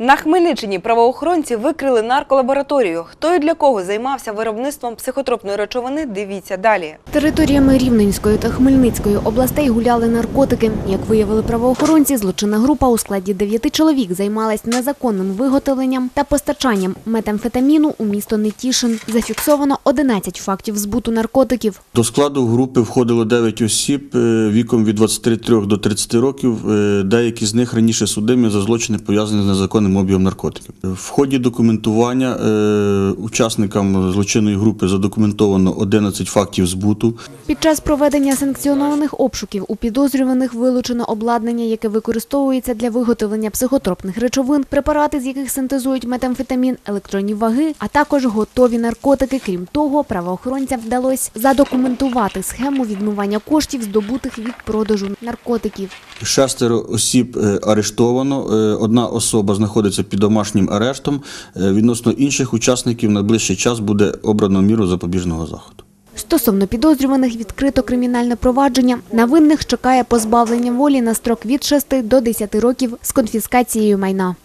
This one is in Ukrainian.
На Хмельниччині правоохоронці викрили нарколабораторію. Хто і для кого займався виробництвом психотропної речовини, дивіться далі. Територіями Рівненської та Хмельницької областей гуляли наркотики. Як виявили правоохоронці, злочинна група у складі дев'яти чоловік займалась незаконним виготовленням та постачанням метамфетаміну у місто Нетішин. Зафіксовано 11 фактів збуту наркотиків. До складу групи входило 9 осіб е, віком від 23 до 30 років. Е, Деякі з них раніше судимі за злочини пов'язані з незаконним обігом наркотиків. В ході документування е, учасникам злочинної групи задокументовано 11 фактів збуту. Під час проведення санкціонованих обшуків у підозрюваних вилучено обладнання, яке використовується для виготовлення психотропних речовин, препарати з яких синтезують метамфетамін, електронні ваги, а також готові наркотики. Крім того, правоохоронцям вдалося задокументувати схему відмивання коштів, здобутих від продажу наркотиків. Шестеро осіб е, арештовано. Е, Одна особа знаходиться під домашнім арештом. Е, Відносно інших учасників на ближчий час буде обрано міру запобіжного заходу. Стосовно підозрюваних відкрито кримінальне провадження. На винних чекає позбавлення волі на строк від 6 до 10 років з конфіскацією майна.